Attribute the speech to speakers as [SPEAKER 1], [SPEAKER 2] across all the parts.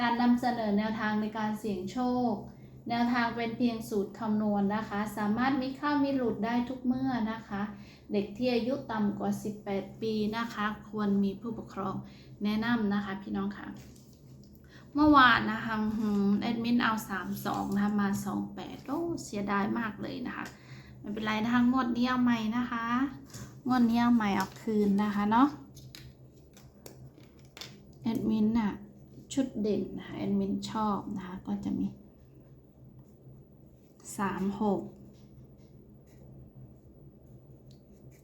[SPEAKER 1] การนำเสนอแนวทางในการเสี่ยงโชค แนวทางเป็นเพียงสูตรคำนวณนะคะ สามารถมีเข้ามีหลุดได้ทุกเมื่อนะคะ เด็กที่อายุต่ำกว่า 18 ปีนะคะ ควรมีผู้ปกครองแนะนำนะคะพี่น้องค่ะ เมื่อวานนะคะแอดมินเอา 32 นะคะมา 28 โอ้เสียดายมากเลยนะคะ ไม่เป็นไรนะคะงวดนี้เอาใหม่นะคะงวดนี้เอาใหม่เอาคืนนะคะเนาะแอดมินน่ะ ชุดเด่นนะคะแอดมินชอบนะคะ ก็จะมีสามหก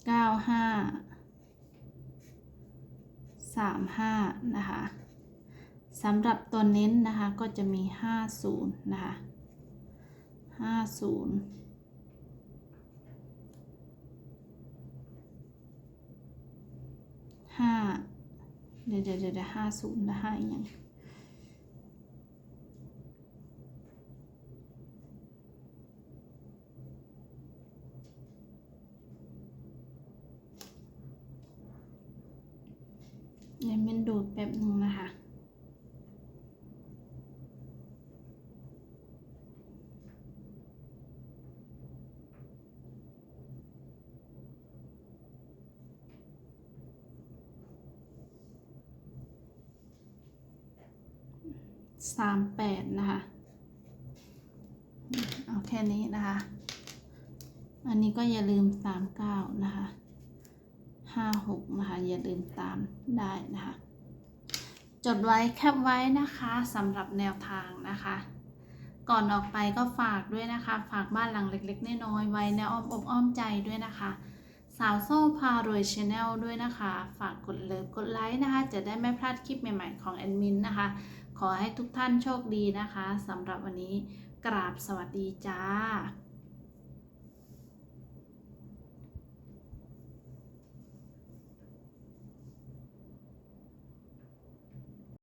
[SPEAKER 1] เก้าห้าสามห้านะคะสำหรับตัวเน้นนะคะก็จะมีห้าศูนย์นะคะห้าศูนย์ห้าเดี๋ยวเดี๋ยวเดี๋ยวห้าศูนย์นะห้าอีกอย่าง เดมันดูดแป๊บนึงนะคะ สามแปดนะคะ เอาแค่นี้นะคะ อันนี้ก็อย่าลืมสามเก้านะคะ ห้าหกนะคะอย่าลืมตามได้นะคะ จดไว้แคปไว้นะคะสำหรับแนวทางนะคะ ก่อนออกไปก็ฝากด้วยนะคะ ฝากบ้านหลังเล็กๆน้อยๆไว้ในอ้อมอกอ้อมใจด้วยนะคะ สาวโซ่พารวยชาแนลด้วยนะคะ ฝากกดเลิฟกดไลค์นะคะ จะได้ไม่พลาดคลิปใหม่ๆของแอดมินนะคะ ขอให้ทุกท่านโชคดีนะคะสำหรับวันนี้กราบสวัสดีจ้า